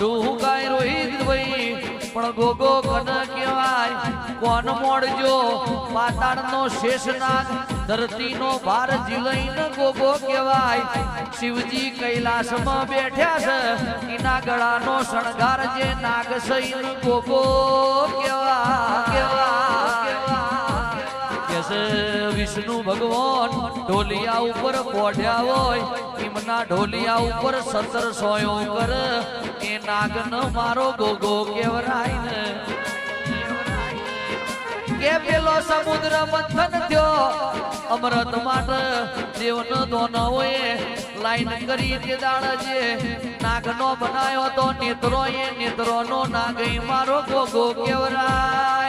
મોઢું કાંઈ રોહિત ભાઈ પણ ગોગો કન કહેવાય કોન મોડજો પાતાળનો શેષનાગ, ધરતીનો ભાર જીલઈને ગોગો કહેવાય. શિવજી કૈલાસમાં બેઠ્યા છે. એના ગળાનો શણગાર જે નાગ સૈન ગોગો કેવા કે છે વિષ્ણુ ભગવાન, ઢોલિયા ઉપર પોઢ્યા હોય એમના ઢોલિયા ઉપર સતર સોયો કર, એ નાગન મારો ગોગો કેવરાય ને. કે પેલો સમુદ્ર મંથન થયો અમૃત માટે દેવનો દોનોએ લાઈન કરી તે દાડ જે નાગનો બનાયો તો નેત્રો એ નેત્રોનો નાગ મારો ગોગો કેવરાય.